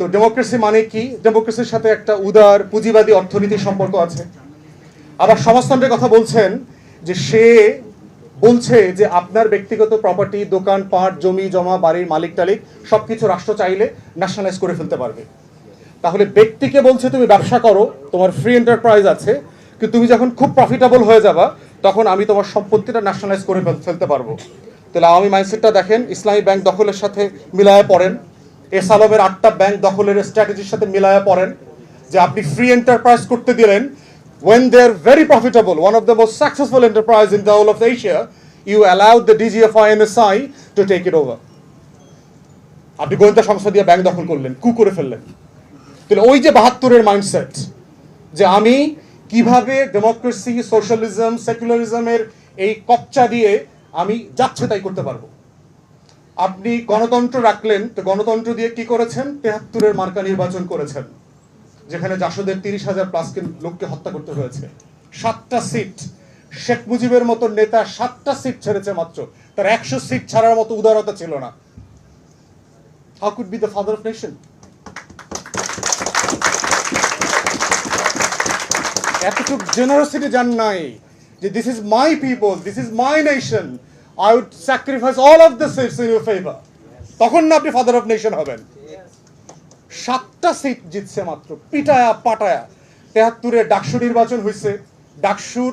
তো ডেমোক্রেসি মানে কি? ডেমোক্রেসির সাথে একটা উদার, পুঁজিবাদী অর্থনীতির সম্পর্ক আছে। আবার সমাজতন্ত্রের কথা বলছেন যে সে বলছে যে আপনার ব্যক্তিগত প্রপার্টি দোকান, পাট, জমি, জমা, বাড়ির মালিক, টালিক সব কিছু রাষ্ট্র চাইলে ন্যাশনালাইজ করে ফেলতে পারবে। তাহলে ব্যক্তিকে বলছে, তুমি ব্যবসা করো, তোমার ফ্রি এন্টারপ্রাইজ আছে, কিন্তু তুমি যখন খুব প্রফিটেবল হয়ে যাবা, তখন আমি তোমার সম্পত্তিটা ন্যাশনালাইজ করে ফেলতে পারব। তাহলে আওয়ামী মাইন্ডসেটটা দেখেন, ইসলামী ব্যাংক দখলের সাথে মিলায় পড়েন। এস আটটা ব্যাংক দখলের স্ট্র্যাটেজির সাথে মিলায় পড়েন যে আপনি ফ্রি এন্টারপ্রাইজ করতে দিলেন when they're very profitable, one of the most successful enterprise in the whole of Asia, you allowed the DGFI NSI to take it over. আপনি গোয়েন্দা সংস্থা দিয়ে ব্যাংক দখল করলেন কু করে ফেললেন তাহলে ওই যে বাহাত্তরের মাইন্ডসেট যে আমি কীভাবে ডেমোক্রেসি সোশ্যালিজম সেকুলারিজমের এই কচ্চা দিয়ে আমি যাচ্ছে তাই করতে পারব আপনি গণতন্ত্র রাখলেন, তো গণতন্ত্র দিয়ে কি করেছেন? তেহাত্তরের মার্কা নির্বাচন করেছেন, যেখানে জাসদের তিরিশ হাজার প্লাস লোককে হত্যা করতে হয়েছে। সাতটা সিট শেখ মুজিবের মতো নেতা সাতটা সিট ছেড়েছে মাত্র। তার একশো সিট ছাড়ার মতো উদারতা ছিল না। How could be the father of nation এতটুকু জেনারসিটি জান নাই, যে this is my people this is my nation I would sacrifice all of the seats in your favour তখন না আপনি ফাদার অফ নেশন হবেন। সাতটা সিট জিতছে মাত্র, পিটায়া, পাটায়া। তেহাত্তরে ডাকসু নির্বাচন হয়েছে ডাকসুর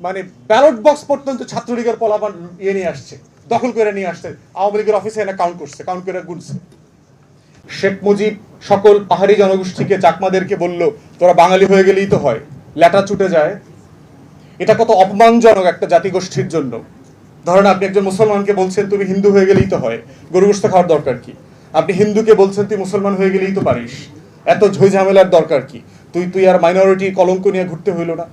মানে ব্যালট বক্স পর্যন্ত ছাত্রলীগের পলাপান ইয়ে নিয়ে আসছে, দখল করে নিয়ে আসছে। আওয়ামী লীগের অফিসে এনে কাউন্ট করছে কাউন্ট করে গুনছে। শেখ মুজিব সকল পাহাড়ি জনগোষ্ঠীকে, চাকমাদেরকে বলল, তোরা বাঙালি হয়ে গেলেই তো হয়, ল্যাটা ছুটে যায়। এটা কত অপমানজনক একটা জাতিগোষ্ঠীর জন্য। ধরেন আপনি একজন মুসলমানকে বলছেন, তুমি হিন্দু হয়ে গেলেই তো হয় গরু গোস্ত খাওয়ার দরকার কি? আপনি হিন্দুকে বলছেন, তুই মুসলমান হয়ে গেলেই তো পারিস, এত ঝই ঝামেলার দরকার কি? তুই তুই আর মাইনরিটি কলঙ্ক নিয়ে ঘুরতে হইল না।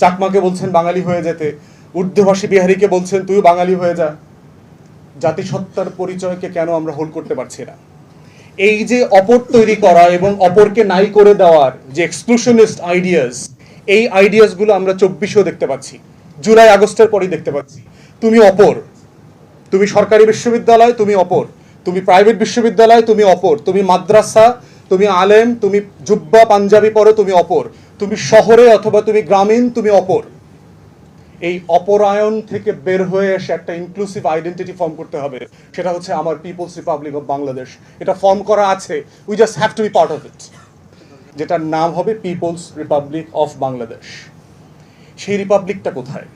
চাকমাকে বলছেন, বাঙালি হয়ে যেতে। উর্দুভাষী বিহারীকে বলছেন তুই বাঙালি হয়ে যা। জাতিসত্তার পরিচয়কে কেন আমরা হোল্ড করতে পারছি না? এই যে অপর তৈরি করা এবং অপরকে নাই করে দেওয়ার যে এক্সক্লুশনিস্ট আইডিয়াস এই আইডিয়াসগুলো আমরা চব্বিশেও দেখতে পাচ্ছি, জুলাই আগস্টের পরেই দেখতে পাচ্ছি। তুমি অপর। তুমি সরকারি বিশ্ববিদ্যালয়, তুমি অপর। তুমি প্রাইভেট বিশ্ববিদ্যালয়, তুমি অপর। তুমি মাদ্রাসা, তুমি আলেম, তুমি জুব্বা পাঞ্জাবি পরো, তুমি অপর। তুমি শহরে অথবা তুমি গ্রামীণ, তুমি অপর। এই অপরায়ণ থেকে বের হয়ে এসে একটা ইনক্লুসিভ আইডেন্টিটি ফর্ম করতে হবে। সেটা হচ্ছে আমার পিপলস রিপাবলিক অফ বাংলাদেশ এটা ফর্ম করা আছে। We just have to be part of it যেটার নাম হবে পিপলস রিপাবলিক অফ বাংলাদেশ সেই রিপাবলিকটা কোথায়?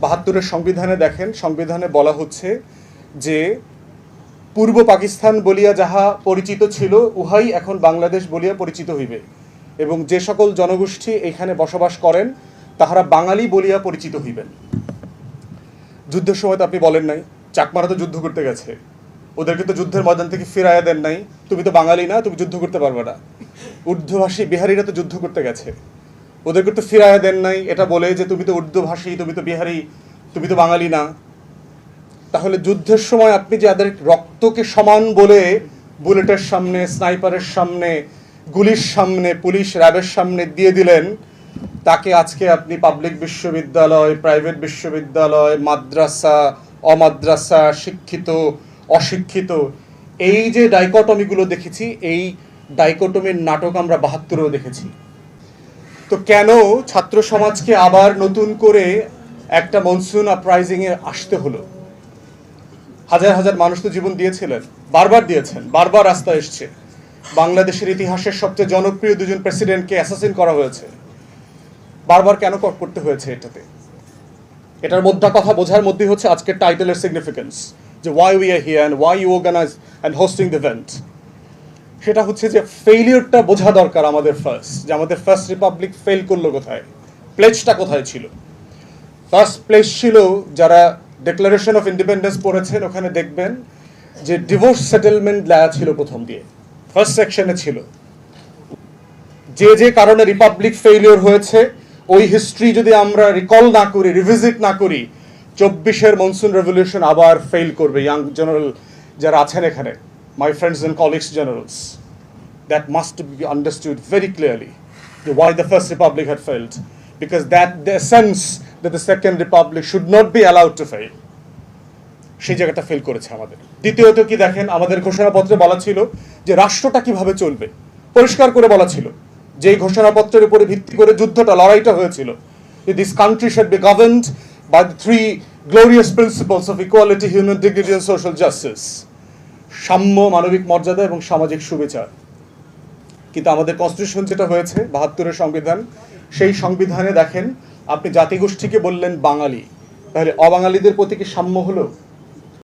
বাহাত্তরের সংবিধানে দেখেন, সংবিধানে বলা হচ্ছে যে পূর্ব পাকিস্তান বলিয়া যাহা পরিচিত ছিল, উহাই এখন বাংলাদেশ বলিয়া পরিচিত হইবে। এবং যে সকল জনগোষ্ঠী এখানে বসবাস করেন, তাহারা বাঙালি বলিয়া পরিচিত হইবেন। যুদ্ধের সময় তো আপনি বলেন নাই, চাকমারা তো যুদ্ধ করতে গেছে। ওদেরকে তো যুদ্ধের ময়দান থেকে ফিরাইয়া দেন নাই। তুমি তো বাঙালি না, তুমি যুদ্ধ করতে পারবে না। ঊর্ধ্বভাষী বিহারীরা তো যুদ্ধ করতে গেছে। ওদেরকে তো ফিরাইয়া দেন নাই। এটা বলে যে, তুমি তো উর্দুভাষী তুমি তো বিহারি, তুমি তো বাঙালি না। তাহলে যুদ্ধের সময় আপনি যাদের রক্তকে সমান বলে বুলেটের সামনে, স্নাইপারের সামনে, গুলির সামনে, পুলিশ র্যাবের সামনে দিয়ে দিলেন, তাকে আজকে আপনি পাবলিক বিশ্ববিদ্যালয়, প্রাইভেট বিশ্ববিদ্যালয়, মাদ্রাসা, অমাদ্রাসা, শিক্ষিত, অশিক্ষিত, এই যে ডাইকটমিগুলো দেখেছি, এই ডাইকটমির নাটক আমরা বাহাত্তরেও দেখেছি। তো কেন ছাত্র সমাজকে আবার নতুন করে একটা মনসুন আপরাইজিং এ আসতে হলো? হাজার হাজার মানুষ তো জীবন দিয়েছিলেন, বারবার দিয়েছেন, বারবার রাস্তায় এসছে। বাংলাদেশের ইতিহাসের সবচেয়ে জনপ্রিয় দুজন প্রেসিডেন্টকে অ্যাসাসিন করা হয়েছে। বারবার কেন কর- করতে হয়েছে এটাতে? এটার মধ্যে কথা বোঝার মধ্যেই হচ্ছে আজকের টাইটেলের সিগনিফিকেন্স যে why we are here why you organise and hosting the event সেটা হচ্ছে যে ফেইলিয়রটা বোঝা দরকার আমাদের ফার্স্ট যে আমাদের ফার্স্ট রিপাবলিক ফেল করল কোথায়? প্লেজটা কোথায় ছিল? ফার্স্ট প্লেস ছিল যারা ডিক্লারেশন অফ ইন্ডিপেন্ডেন্স পড়েছেন, ওখানে দেখবেন যে ডিভোর্স সেটেলমেন্ট দেওয়া ছিল প্রথম দিয়ে। ফার্স্ট সেকশনে ছিল। যে যে কারণে রিপাবলিক ফেইলিওর হয়েছে, ওই হিস্ট্রি যদি আমরা রিকল না করি রিভিজিট না করি, চব্বিশের মনসুন রেভলিউশন আবার ফেল করবে। ইয়াং জেনারেল যারা আছেন এখানে my friends and colleagues generals that must be understood very clearly why the first republic had failed. Because that, the sense that the second republic should not be allowed to fail, সেই জায়গাটা fail করেছে আমাদের। দ্বিতীয়ত কি দেখেন, আমাদের ঘোষণাপত্রে বলা ছিল যে রাষ্ট্রটা কীভাবে চলবে। পরিষ্কার করে বলা ছিল যে ঘোষণাপত্রের উপরে ভিত্তি করে যুদ্ধটা, লড়াইটা হয়েছিল this country should be governed by the three glorious principles of equality human dignity and social justice সাম্য, মানবিক মর্যাদা এবং সামাজিক সুবিচার। কিন্তু আমাদের কনস্টিটিউশন যেটা হয়েছে, বাহাত্তরের সংবিধান, সেই সংবিধানে দেখেন, আপনি জাতিগোষ্ঠীকে বললেন বাঙালি। তাহলে অবাঙালিদের প্রতি কি সাম্য হলো?